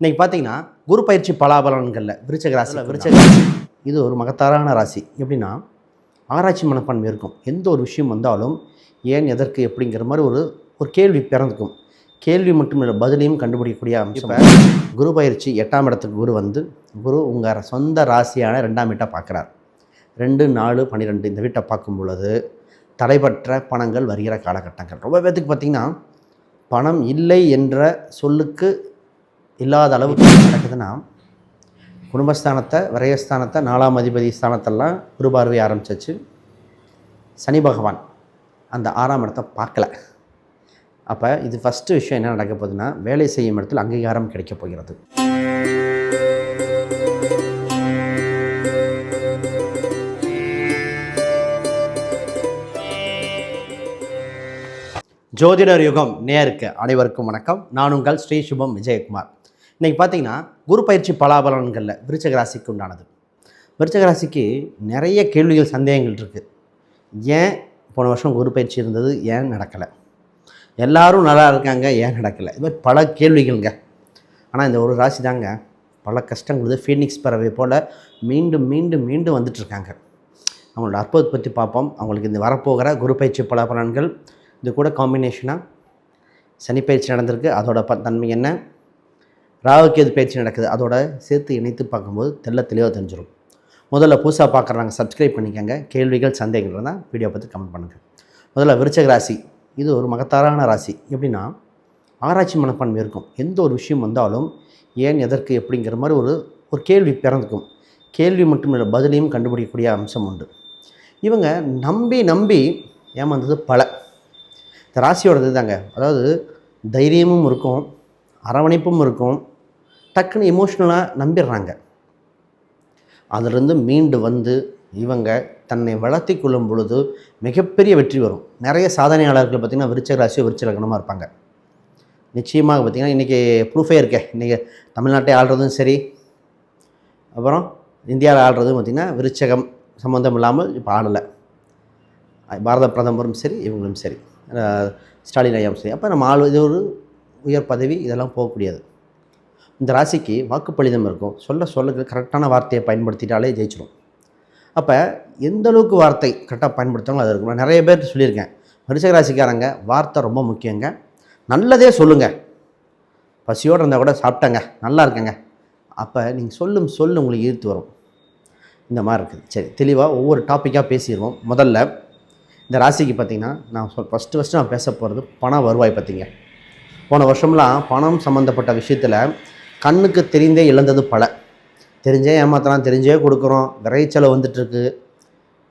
இன்னைக்கு பார்த்தீங்கன்னா குரு பயிற்சி பலாபலன்களில் விருச்சக ராசி விருச்சக ராசி. இது ஒரு மகத்தாரான ராசி. எப்படின்னா ஆராய்ச்சி மனப்பான்மை இருக்கும். எந்த ஒரு விஷயம் வந்தாலும் ஏன் எதற்கு எப்படிங்கிற மாதிரி ஒரு ஒரு கேள்வி பிறந்துக்கும். கேள்வி மட்டும் இல்லை பதிலையும் கண்டுபிடிக்கக்கூடிய அம்சம். குரு பயிற்சி எட்டாம் இடத்துக்கு குரு வந்து குரு உங்கள் சொந்த ராசியான ரெண்டாம் வீட்டை பார்க்குறார். ரெண்டு நாலு பன்னிரெண்டு இந்த வீட்டை பார்க்கும் பொழுது தடைபற்ற பணங்கள் வருகிற காலகட்டங்கள். ரொம்ப பேத்துக்கு பார்த்திங்கன்னா பணம் இல்லை என்ற சொல்லுக்கு இல்லாத அளவுக்கு என்ன நடக்குதுன்னா குடும்பஸ்தானத்தை விரயஸ்தானத்தை நாலாம் அதிபதி ஸ்தானத்தெல்லாம் குருபார்வை ஆரம்பிச்சிச்சு. சனி பகவான் அந்த ஆறாம் இடத்தை பார்க்கல. அப்போ இது ஃபஸ்ட்டு விஷயம் என்ன நடக்க போகுதுன்னா வேலை செய்யும் இடத்தில் அங்கீகாரம் கிடைக்கப் போகிறது. ஜோதிடர் யுகம் நேருக்கு அனைவருக்கும் வணக்கம். நான் உங்கள் ஸ்ரீ சுபம் விஜயகுமார். இன்றைக்கி பார்த்தீங்கன்னா குரு பயிற்சி பலாபலன்களில் விருச்சக ராசிக்கு உண்டானது. விருச்சக ராசிக்கு நிறைய கேள்விகள் சந்தேகங்கள் இருக்குது ஏன் போன வருஷம் குரு பயிற்சி இருந்தது ஏன் நடக்கலை? எல்லாரும் நல்லா இருக்காங்க ஏன் நடக்கலை? இது மாதிரி பல கேள்விகள்ங்க. ஆனால் இந்த ஒரு ராசி தாங்க பல கஷ்டங்கள் ஃபீனிக்ஸ் பறவை போல் மீண்டும் மீண்டும் மீண்டும் வந்துட்டுருக்காங்க அவங்களோட அற்புதத்தை பற்றி பார்ப்போம். அவங்களுக்கு இந்த வரப்போகிற குரு பயிற்சி பலாபலன்கள் இது கூட காம்பினேஷனாக சனி பயிற்சி நடந்திருக்கு. அதோட ப தன்மை என்ன? ராகுகேது பயிற்சி நடக்குது அதோட சேர்த்து இணைத்து பார்க்கும்போது தெள்ள தெளிவாக தெரிஞ்சிடும் முதல்ல புதுசாக பார்க்குறாங்க சப்ஸ்கிரைப் பண்ணிக்கோங்க. கேள்விகள் சந்தேகங்கள் இருந்தால் வீடியோ பார்த்து கமெண்ட் பண்ணுங்கள் முதல்ல விருச்சக ராசி. இது ஒரு மகத்தாரான ராசி. எப்படின்னா ஆராய்ச்சி மனப்பான்மை இருக்கும். எந்த ஒரு விஷயம் வந்தாலும் ஏன் எதற்கு எப்படிங்கிற மாதிரி ஒரு ஒரு கேள்வி பிறந்துக்கும் கேள்வி மட்டும் இல்லை பதிலையும் கண்டுபிடிக்கக்கூடிய அம்சம் உண்டு. இவங்க நம்பி நம்பி ஏமாந்தது பல. இந்த ராசியோடது தாங்க. அதாவது தைரியமும் இருக்கும் அரவணைப்பும் இருக்கும் டக்குன்னு எமோஷ்னலாக நம்பிடுறாங்க. அதிலிருந்து மீண்டு வந்து இவங்க தன்னை வளர்த்தி கொள்ளும் பொழுது மிகப்பெரிய வெற்றி வரும். நிறைய சாதனையாளர்கள் பார்த்திங்கன்னா விருச்சக ராசியோ விருச்ச லக்னமாக இருப்பாங்க. நிச்சயமாக பார்த்திங்கன்னா இன்றைக்கி ப்ரூஃபே இருக்கே. இன்றைக்கி தமிழ்நாட்டை ஆள்றதும் சரி. அப்புறம் இந்தியாவில் ஆள்றதும் பார்த்திங்கன்னா விருச்சகம் சம்மந்தம் இல்லாமல் இப்போ ஆடலை பாரத பிரதமரும் சரி இவங்களும் சரி. ஸ்டாலின் ஐயாவும் சரி. அப்போ நம்ம ஆள் இது ஒரு உயர் பதவி இதெல்லாம் போகக்கூடியது. இந்த ராசிக்கு வாக்குப்பளிதம் இருக்கும். சொல்ல சொல்ல கரெக்டான வார்த்தையை பயன்படுத்திட்டாலே ஜெயிச்சிடும் அப்போ எந்த அளவுக்கு வார்த்தை கரெக்டாக பயன்படுத்தாலும் அது இருக்கும். நான் நிறைய பேர் சொல்லியிருக்கேன். விருச்சக ராசிக்காரங்க வார்த்தை ரொம்ப முக்கியங்க. நல்லதே சொல்லுங்கள் பசியோடு இருந்தால் கூட சாப்பிட்டேங்க நல்லா இருக்கேங்க. அப்போ நீங்கள் சொல்லும் சொல்லு உங்களுக்கு ஈர்த்து வரும். இந்த மாதிரி இருக்குது. சரி தெளிவாக ஒவ்வொரு டாப்பிக்காக பேசிடுவோம். முதல்ல இந்த ராசிக்கு பார்த்திங்கன்னா நான் சொல் ஃபஸ்ட்டு ஃபஸ்ட்டு நான் பேச போகிறது பண வருவாய் பார்த்தீங்க போன வருஷம்லாம் பணம் சம்மந்தப்பட்ட விஷயத்தில் கண்ணுக்கு தெரிந்தே இழந்தது பல. தெரிஞ்சே ஏமாத்தலாம் தெரிஞ்சே கொடுக்குறோம். விரைச்சலை வந்துட்டுருக்கு.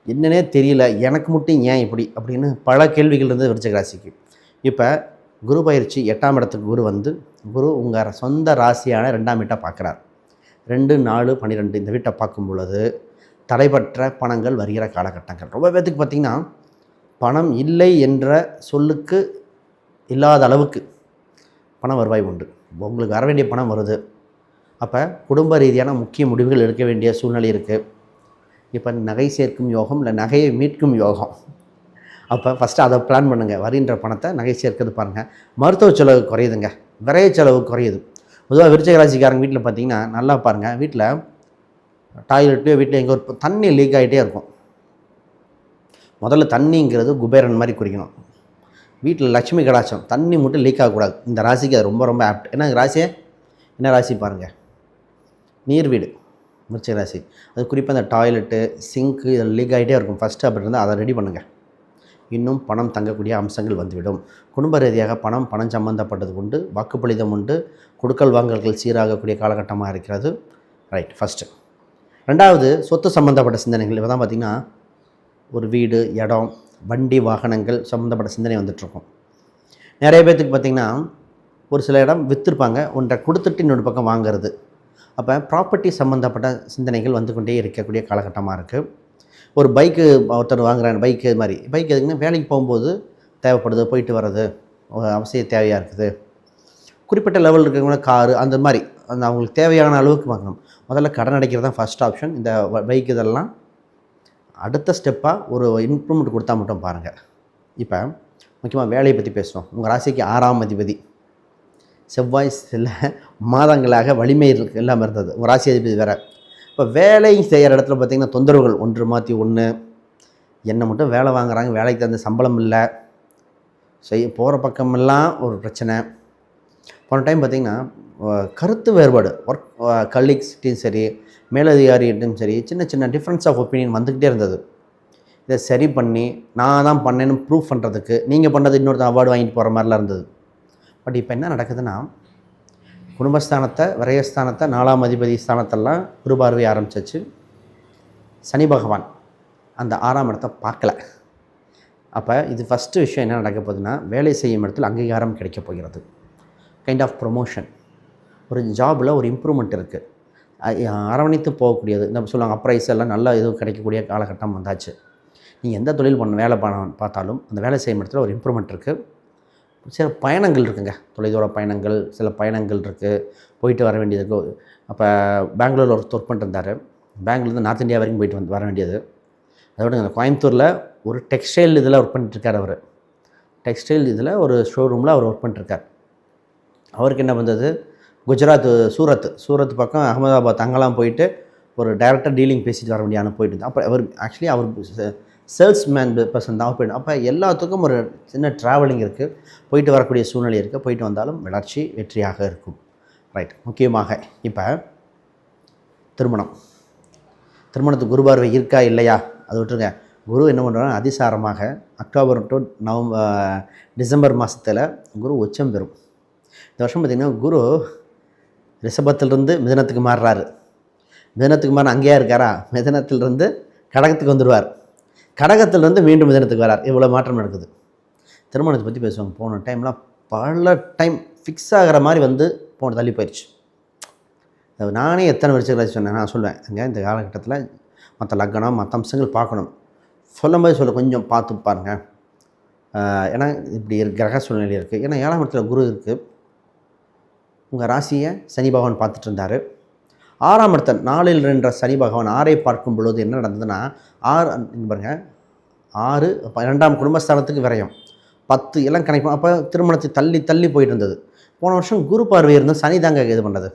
என்னன்னே தெரியல. எனக்கு மட்டும் ஏன் இப்படி? அப்படின்னு பல கேள்விகள் இருந்தது விருச்சக ராசிக்கு. இப்போ குரு பயிற்சி எட்டாம் இடத்துக்கு குரு வந்து குரு உங்கள் சொந்த ராசியான ரெண்டாம் வீட்டை பார்க்குறார். ரெண்டு நாலு பன்னிரெண்டு இந்த வீட்டை பார்க்கும் பொழுது தடைபற்ற பணங்கள் வருகிற காலகட்டங்கள். ரொம்ப பேத்துக்கு பார்த்திங்கன்னா பணம் இல்லை என்ற சொல்லுக்கு இல்லாத அளவுக்கு பண வருவாய் உண்டு. உங்களுக்கு வர வேண்டிய பணம் வருது. அப்போ குடும்ப ரீதியான முக்கிய முடிவுகள் எடுக்க வேண்டிய சூழ்நிலை இருக்குது இப்போ நகை சேர்க்கும் யோகம் இல்லை நகையை மீட்கும் யோகம். அப்போ ஃபஸ்ட்டு அதை பிளான் பண்ணுங்கள் வருகின்ற பணத்தை நகை சேர்க்கிறது பாருங்கள் மருத்துவ செலவு குறையுதுங்க. விரைய செலவு குறையுது. பொதுவாக விருச்சக ராசிக்காரங்க வீட்டில் பார்த்தீங்கன்னா நல்லா பாருங்கள் வீட்டில் டாய்லெட்லேயோ வீட்டில் எங்கே ஒரு தண்ணி லீக் ஆகிட்டே இருக்கும். முதல்ல தண்ணிங்கிறது குபேரன் மாதிரி குறிக்கணும் வீட்டில் லட்சுமி கடாச்சம் தண்ணி மட்டும் லீக் ஆகக்கூடாது. இந்த ராசிக்கு அது ரொம்ப ரொம்ப ஆப்ட் என்ன ராசியே? என்ன ராசி பாருங்கள் நீர் வீடு விருச்சிக ராசி. அது குறிப்பாக அந்த டாய்லெட்டு சிங்க்கு இதில் லீக் ஆகிட்டே இருக்கும். ஃபஸ்ட்டு அப்படி இருந்தால் அதை ரெடி பண்ணுங்கள் இன்னும் பணம் தங்கக்கூடிய அம்சங்கள் வந்துவிடும். குடும்ப ரீதியாக பணம் பணம் சம்பந்தப்பட்டது உண்டு. வாக்குப்பளிதம் உண்டு. கொடுக்கல் வாங்கல்கள் சீராகக்கூடிய காலகட்டமாக இருக்கிறது. ரைட் ஃபஸ்ட்டு ரெண்டாவது சொத்து சம்மந்தப்பட்ட சிந்தனைகள். இப்போ தான் பார்த்திங்கன்னா ஒரு வீடு இடம் வண்டி வாகனங்கள் சம்மந்தப்பட்ட சிந்தனை வந்துட்டுருக்கும். நிறைய பேர்த்துக்கு பார்த்திங்கன்னா ஒரு சில இடம் விற்றுருப்பாங்க ஒன்றை கொடுத்துட்டு இன்னொரு பக்கம் வாங்குறது. அப்போ ப்ராப்பர்ட்டி சம்மந்தப்பட்ட சிந்தனைகள் வந்து கொண்டே இருக்கக்கூடிய காலகட்டமாக இருக்குது ஒரு பைக்கு ஒருத்தர் வாங்குறாங்க பைக்கு இது மாதிரி. பைக் எதுக்குன்னா வேலைக்கு போகும்போது தேவைப்படுது போயிட்டு வர்றது அவசிய தேவையாக இருக்குது. குறிப்பிட்ட லெவல் இருக்கிறவங்க காரு அந்த மாதிரி. அந்த அவங்களுக்கு தேவையான அளவுக்கு வாங்கணும். முதல்ல கடன் அடைக்கிறது தான் ஃபஸ்ட் ஆப்ஷன் இந்த பைக் இதெல்லாம் அடுத்த ஸ்டெப்பாக ஒரு இம்ப்ரூவ்மெண்ட் கொடுத்தா மட்டும் பாருங்கள் இப்போ முக்கியமாக வேலையை பற்றி பேசுவோம். உங்கள் ராசிக்கு ஆறாம் அதிபதி. செவ்வாய் சில மாதங்களாக வலிமை இருக்கு இல்லாமல் இருந்தது. ஒரு ராசி அதிபதி வேறு. இப்போ வேலை செய்கிற இடத்துல பார்த்திங்கன்னா தொந்தரவுகள். ஒன்று மாற்றி ஒன்று என்னை மட்டும் வேலை வாங்குறாங்க வேலைக்கு தகுந்த சம்பளம் இல்லை. செய்ய போகிற பக்கமெல்லாம் ஒரு பிரச்சனை. போன டைம் பார்த்திங்கன்னா கருத்து வேறுபாடு. ஒர்க் கலீக்ஸ்கிட்டையும் சரி மேலதிகாரிகிட்டையும் சரி சின்ன சின்ன டிஃப்ரென்ஸ் ஆஃப் ஒப்பீனியன் வந்துக்கிட்டே இருந்தது. இதை சரி பண்ணி நான் தான் பண்ணேன்னு ப்ரூவ் பண்ணுறதுக்கு நீங்கள் பண்ணது இன்னொருத்தன் அவார்டு வாங்கிட்டு போகிற மாதிரிலாம் இருந்தது. பட் இப்போ என்ன நடக்குதுன்னா குடும்பஸ்தானத்தை விரயஸ்தானத்தை நாலாம் அதிபதி ஸ்தானத்தெல்லாம் குருபார்வை ஆரம்பிச்சிச்சு. சனி பகவான் அந்த ஆறாம் இடத்தை பார்க்கல. அப்போ இது ஃபஸ்ட்டு விஷயம் என்ன நடக்க போகுதுன்னா வேலை செய்யும் இடத்துல அங்கீகாரம் கிடைக்க போகிறது. கைண்ட் ஆஃப் ப்ரொமோஷன் ஒரு ஜாபில் ஒரு இம்ப்ரூவ்மெண்ட் இருக்குது அரவணைத்து போகக்கூடியது. இந்த சொல்லுவாங்க அப்ரைஸ் எல்லாம் நல்லா இது கிடைக்கக்கூடிய காலகட்டம் வந்தாச்சு. நீங்கள் எந்த தொழில் பண்ண வேலை பண்ண பார்த்தாலும் அந்த வேலை செய்யும் இடத்துல ஒரு இம்ப்ரூவ்மெண்ட் இருக்குது சில பயணங்கள் இருக்குங்க. தொலைதூர பயணங்கள் சில பயணங்கள் இருக்குது போயிட்டு வர வேண்டியது அப்போ பெங்களூரில் ஒரு ஒர்க் பண்ணிருந்தார் பெங்களூர்லேருந்து நார்த் இந்தியா வரைக்கும் போயிட்டு வந்து வர வேண்டியது. அதோட இந்த கோயம்புத்தூரில் ஒரு டெக்ஸ்டைல் இதில் ஒர்க் பண்ணிட்டுருக்கார் அவர். டெக்ஸ்டைல் இதில் ஒரு ஷோரூமில் அவர் ஒர்க் பண்ணிட்டுருக்கார். அவருக்கு என்ன பண்ணுறது குஜராத் சூரத் சூரத் பக்கம் அகமதாபாத் அங்கெல்லாம் போயிட்டு ஒரு டைரக்டாக டீலிங் பேசிட்டு வர வேண்டிய போயிட்டு அப்போ அவர் ஆக்சுவலி அவர் சேல்ஸ்மேன் பர்சன் தான். போயிடும் அப்போ எல்லாத்துக்கும் ஒரு சின்ன ட்ராவலிங் இருக்குது போயிட்டு வரக்கூடிய சூழ்நிலை இருக்குது போயிட்டு வந்தாலும் வளர்ச்சி வெற்றியாக இருக்கும். ரைட் முக்கியமாக இப்போ திருமணம். திருமணத்துக்கு குரு பார்வை இருக்கா இல்லையா? அது விட்டுருங்க. குரு என்ன பண்ணுறாங்க அதிசாரமாக அக்டோபர் டு நவம்பர் டிசம்பர் மாதத்தில் குரு உச்சம் பெறும். இந்த வருஷம் பார்த்திங்கன்னா குரு ரிஷபத்திலிருந்து மிதனத்துக்கு மாறுறாரு. மிதனத்துக்கு மாறின அங்கேயா இருக்காரா? மிதனத்திலிருந்து கடகத்துக்கு வந்துடுவார். கடகத்திலிருந்து மீண்டும் மிதனத்துக்கு வரார். இவ்வளோ மாற்றம் நடக்குது. திருமணத்தை பற்றி பேசுவாங்க. போன டைம்லாம் பல டைம் ஃபிக்ஸ் ஆகிற மாதிரி வந்து போன தள்ளி போயிடுச்சு நானே எத்தனை வருஷம் சொன்னேன். நான் சொல்லுவேன். அங்கே இந்த காலகட்டத்தில் மற்ற லக்னம் மற்ற அம்சங்கள் பார்க்கணும். சொல்லும்போது சொல்ல கொஞ்சம் பார்த்து பாருங்கள் ஏன்னா இப்படி கிரக சூழ்நிலை இருக்குது ஏன்னா ஏழாம் இடத்துல குரு இருக்குது உங்கள் ராசியை சனி பகவான் பார்த்துட்டு இருந்தார் ஆறாம் இடத்த நாளில் நின்ற சனி பகவான் ஆறை பார்க்கும் பொழுது என்ன நடந்ததுன்னா ஆறு பாருங்கள் பாருங்க ஆறு இரண்டாம் குடும்பஸ்தானத்துக்கு விரயம். பத்து எல்லாம் கணக்கு அப்போ திருமணத்தை தள்ளி தள்ளி போயிட்டு இருந்தது போன வருஷம் குரு பார்வை இருந்தது சனி தாங்க இது பண்ணுறது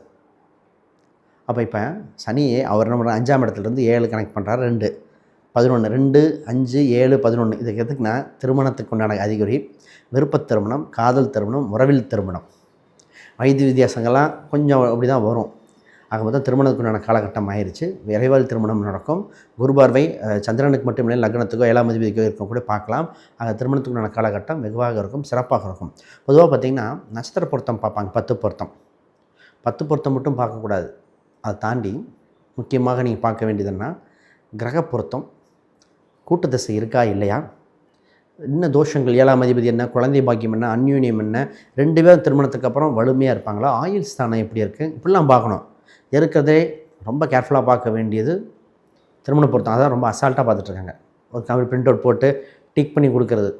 அப்போ இப்போ சனியே அவர் என்ன பண்ணுறாரு அஞ்சாம் இடத்துலேருந்து ஏழு கனெக்ட் பண்ணுறாரு ரெண்டு. பதினொன்று ரெண்டு அஞ்சு ஏழு பதினொன்று இதுக்கு எதுக்குன்னா திருமணத்துக்கு உண்டான அறிகுறி விருப்பத் திருமணம் காதல் திருமணம் உறவில் திருமணம். வயது வித்தியாசங்கள்லாம் கொஞ்சம் அப்படி தான் வரும். ஆக மொத்தம் திருமணத்துக்குண்டான காலகட்டம் ஆயிடுச்சு விரைவால் திருமணம் நடக்கும். குருபார்வை சந்திரனுக்கு மட்டும் இல்லை லக்னத்துக்கோ ஏழாம் அதிபதிக்கோ இருக்கும் கூட பார்க்கலாம். ஆக திருமணத்துக்குண்டான காலகட்டம் வெகுவாக இருக்கும் சிறப்பாக இருக்கும். பொதுவாக பார்த்திங்கன்னா நட்சத்திர பொருத்தம் பார்ப்பாங்க பத்து பொருத்தம். பத்து பொருத்தம் மட்டும் பார்க்கக்கூடாது. அதை தாண்டி முக்கியமாக நீங்கள் பார்க்க வேண்டியதுன்னா கிரக பொருத்தம் கூட்டு திசை இருக்கா இல்லையா? என்ன தோஷங்கள்? ஏழாம் அதிபதி என்ன? குழந்தை பாக்கியம் என்ன? அந்யூனியம் என்ன? ரெண்டு பேரும் திருமணத்துக்கு அப்புறம் வலிமையாக இருப்பாங்களா? ஆயில் ஸ்தானம் எப்படி இருக்குது இப்படிலாம் பார்க்கணும். இருக்கிறதே ரொம்ப கேர்ஃபுல்லாக பார்க்க வேண்டியது திருமண பொருத்தம். அதான் ரொம்ப அசால்ட்டாக பார்த்துட்ருக்காங்க ஒரு கம்பெனி பிரிண்ட் அவுட் போட்டு டிக் பண்ணி கொடுக்கறது.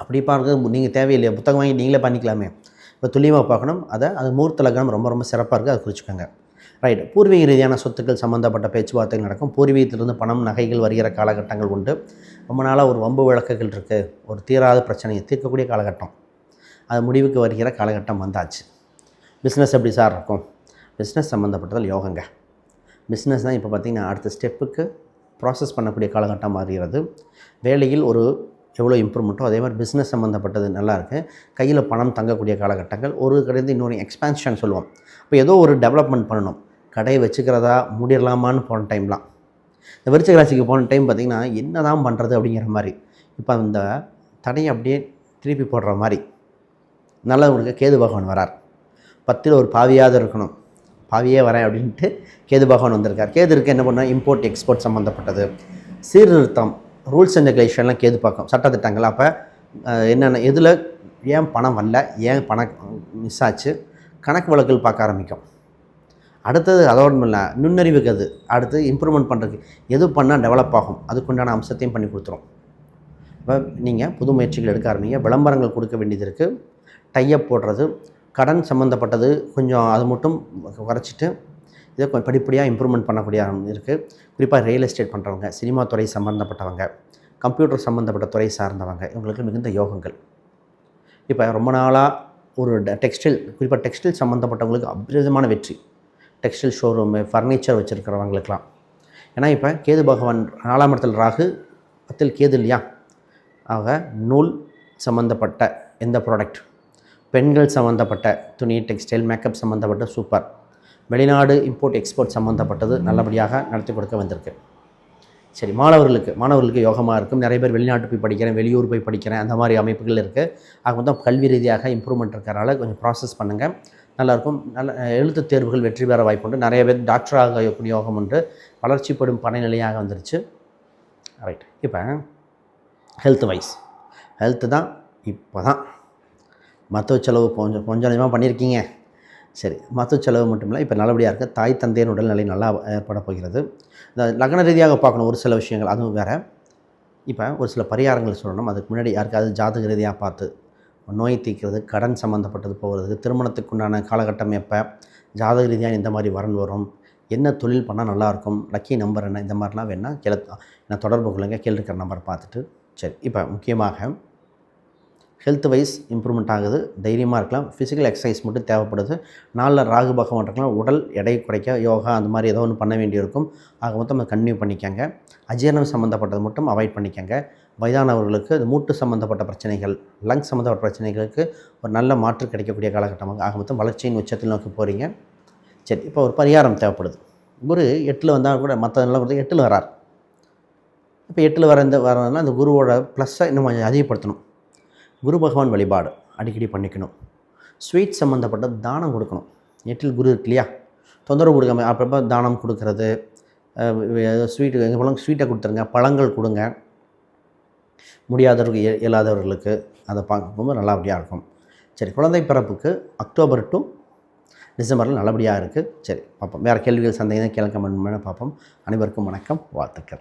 அப்படி பார்க்கறது நீங்கள் தேவையில்லையா? புத்தகம் வாங்கி நீங்களே பண்ணிக்கலாமே. இப்போ துல்லியமாக பார்க்கணும். அதை அது மூர்த்த லக்னம் ரொம்ப ரொம்ப சிறப்பாக இருக்குது அதை குறிச்சுக்கோங்க. ரைட் பூர்வீக ரீதியான சொத்துக்கள் சம்மந்தப்பட்ட பேச்சுவார்த்தைகள் நடக்கும். பூர்வீகத்திலிருந்து பணம் நகைகள் வருகிற காலகட்டங்கள் உண்டு. ரொம்ப நாளாக ஒரு வம்பு வழக்குகள் இருக்குது ஒரு தீராத பிரச்சனையை தீர்க்கக்கூடிய காலகட்டம். அது முடிவுக்கு வருகிற காலகட்டம் வந்தாச்சு. பிஸ்னஸ் எப்படி சார் இருக்கும்? பிஸ்னஸ் சம்மந்தப்பட்டதில் யோகங்க. பிஸ்னஸ் தான் இப்போ பார்த்திங்கன்னா அடுத்த ஸ்டெப்புக்கு ப்ராசஸ் பண்ணக்கூடிய காலகட்டம் மாறுகிறது. வேலையில் ஒரு எவ்வளோ இம்ப்ரூவ்மெண்ட்டோ அதே மாதிரி பிஸ்னஸ் சம்மந்தப்பட்டது நல்லாயிருக்கு கையில் பணம் தங்கக்கூடிய காலகட்டங்கள் ஒரு கடைந்து இன்னொரு எக்ஸ்பான்ஷன் சொல்லுவோம். இப்போ ஏதோ ஒரு டெவலப்மெண்ட் பண்ணணும். கடையை வச்சுக்கிறதா முடிடலாமான்னு போன டைம்லாம் இந்த விருச்சிக ராசிக்கு போன டைம் பார்த்திங்கன்னா என்ன தான் பண்ணுறது அப்படிங்கிற மாதிரி. இப்போ அந்த தடையை அப்படியே திருப்பி போடுற மாதிரி. நல்லவங்களுக்கு கேது பகவான் வரார். பத்தில் ஒரு பாவியாவது இருக்கணும். பாவியே வரேன் அப்படின்ட்டு கேது பகவான் வந்திருக்கார். கேது இருக்க என்ன பண்ணால் இம்போர்ட் எக்ஸ்போர்ட் சம்மந்தப்பட்டது சீர்திருத்தம் ரூல்ஸ் அண்ட் ரெகுலேஷன்லாம் கேது பார்க்கும் சட்டத்திட்டங்கள். அப்போ என்னென்ன எதில் ஏன் பணம் வரல ஏன் பணம் மிஸ் ஆச்சு? கணக்கு வழக்குகள் பார்க்க ஆரம்பிக்கும். அடுத்தது அதோடு இல்லை நுண்ணறிவுக்கு அது. அடுத்து இம்ப்ரூவ்மெண்ட் பண்ணுறதுக்கு எது பண்ணால் டெவலப் ஆகும் அதுக்குண்டான அம்சத்தையும் பண்ணி கொடுத்துரும். இப்போ நீங்கள் புது முயற்சிகள் எடுக்க ஆரம்பிங்க விளம்பரங்கள் கொடுக்க வேண்டியது இருக்குது டையப் போடுறது கடன் சம்மந்தப்பட்டது கொஞ்சம் அது மட்டும் குறைச்சிட்டு இதை கொஞ்சம் படிப்படியாக இம்ப்ரூவ்மெண்ட் பண்ணக்கூடிய இருக்குது குறிப்பாக ரியல் எஸ்டேட் பண்ணுறவங்க சினிமா துறை சம்மந்தப்பட்டவங்க கம்ப்யூட்டர் சம்மந்தப்பட்ட துறை சார்ந்தவங்க இவங்களுக்கு மிகுந்த யோகங்கள். இப்போ ரொம்ப நாளாக ஒரு டெக்ஸ்டைல் குறிப்பாக டெக்ஸ்டைல் சம்மந்தப்பட்டவங்களுக்கு அபரிதமான வெற்றி. டெக்ஸ்டைல் ஷோரூமு ஃபர்னிச்சர் வச்சுருக்கிறவங்களுக்கெல்லாம். ஏன்னா இப்போ கேது பகவான் நாலாம் இடத்தில் ராகு பத்தில் கேது இல்லையா? ஆக நூல் சம்மந்தப்பட்ட எந்த ப்ராடக்ட் பெண்கள் சம்மந்தப்பட்ட துணி டெக்ஸ்டைல் மேக்கப் சம்மந்தப்பட்ட சூப்பர் வெளிநாடு இம்போர்ட் எக்ஸ்போர்ட் சம்மந்தப்பட்டது நல்லபடியாக நடத்தி கொடுக்க வந்திருக்கு. சரி மாணவர்களுக்கு மாணவர்களுக்கு யோகமாக இருக்கும். நிறைய பேர் வெளிநாட்டு போய் படிக்கிறேன் வெளியூர் போய் படிக்கிறேன் அந்த மாதிரி அமைப்புகள் இருக்குது ஆக மொத்தம் கல்வி ரீதியாக இம்ப்ரூவ்மெண்ட் இருக்கிறனால கொஞ்சம் ப்ராசஸ் பண்ணுங்கள் நல்லாயிருக்கும். நல்ல எழுத்து தேர்வுகள் வெற்றி பெற வாய்ப்புண்டு. நிறைய பேர் டாக்டராக யோகம் உண்டு. வளர்ச்சிப்படும் பணிநிலையாக வந்துருச்சு. ரைட் இப்போ ஹெல்த் வைஸ் ஹெல்த்து தான் இப்போ தான் மருத்துவ செலவு கொஞ்சம் கொஞ்சம் கொஞ்சமாக பண்ணியிருக்கீங்க சரி மருத்துவ செலவு மட்டும் இல்லை இப்போ நல்லபடியாக இருக்க. தாய் தந்தையின் உடல்நிலை நல்லா ஏற்பட போகிறது. இந்த லக்ன ரீதியாக பார்க்கணும் ஒரு சில விஷயங்கள். அதுவும் வேறு. இப்போ ஒரு சில பரிகாரங்கள் சொல்லணும். அதுக்கு முன்னாடி யாருக்காவது ஜாதக ரீதியாக பார்த்து நோய் தீர்க்கிறது கடன் சம்மந்தப்பட்டது போகிறது திருமணத்துக்கு உண்டான காலகட்டம் எப்போ ஜாதக ரீதியாக இந்த மாதிரி வரன் வரும் என்ன தொழில் பண்ணால் நல்லாயிருக்கும் லக்கி நம்பர் என்ன இந்த மாதிரிலாம் வேணால் கீழே நான் தொடர்பு கொள்ளுங்க கீழே இருக்கிற நம்பர் பார்த்துட்டு சரி இப்போ முக்கியமாக ஹெல்த் வைஸ் இம்ப்ரூவ்மெண்ட் ஆகுது தைரியமாக இருக்கலாம் ஃபிசிக்கல் எக்ஸசைஸ் மட்டும் தேவைப்படுது நாளில் ராகு பகவான் இருக்கலாம் உடல் எடை குறைக்க யோகா அந்த மாதிரி ஏதோ ஒன்று பண்ண வேண்டியிருக்கும் ஆக மொத்தம் அதை கன்டினியூ பண்ணிக்கங்க அஜீரணம் சம்மந்தப்பட்டது மட்டும் அவாய்ட் பண்ணிக்கங்க வயதானவர்களுக்கு அது மூட்டு சம்மந்தப்பட்ட பிரச்சனைகள் லங் சம்மந்தப்பட்ட பிரச்சனைகளுக்கு ஒரு நல்ல மாற்று கிடைக்கக்கூடிய காலகட்டமாக ஆக மொத்தம் வளர்ச்சியின் உச்சத்தில் நோக்கி போகிறீங்க சரி இப்போ ஒரு பரிகாரம் தேவைப்படுது. குரு எட்டில் வந்தால் கூட மற்றதெல்லாம் கொடுத்து எட்டில் வரார். இப்போ எட்டில் வர இந்த வரதுனால அந்த குருவோட ப்ளஸ்ஸை இன்னும் கொஞ்சம் அதிகப்படுத்தணும். குரு பகவான் வழிபாடு அடிக்கடி பண்ணிக்கணும். ஸ்வீட் சம்மந்தப்பட்ட தானம் கொடுக்கணும். எட்டில் குரு இருக்கு இல்லையா? தொந்தரவு கொடுக்காம அப்பப்போ தானம் கொடுக்கறது ஸ்வீட்டு எங்கள் பழம் ஸ்வீட்டை கொடுத்துருங்க பழங்கள் கொடுங்க. முடியாதவர்கள் இய- இயலாதவர்களுக்கு அதை பார்க்கும்போது நல்லபடியாக இருக்கும். சரி குழந்தை பிறப்புக்கு அக்டோபர் டு டிசம்பரில் நல்லபடியாக இருக்குது சரி பார்ப்போம். வேறு கேள்விகள் சந்தேகம் கேள்வி கமெண்ட் பார்ப்போம். அனைவருக்கும் வணக்கம். வாழ்த்துக்கள்.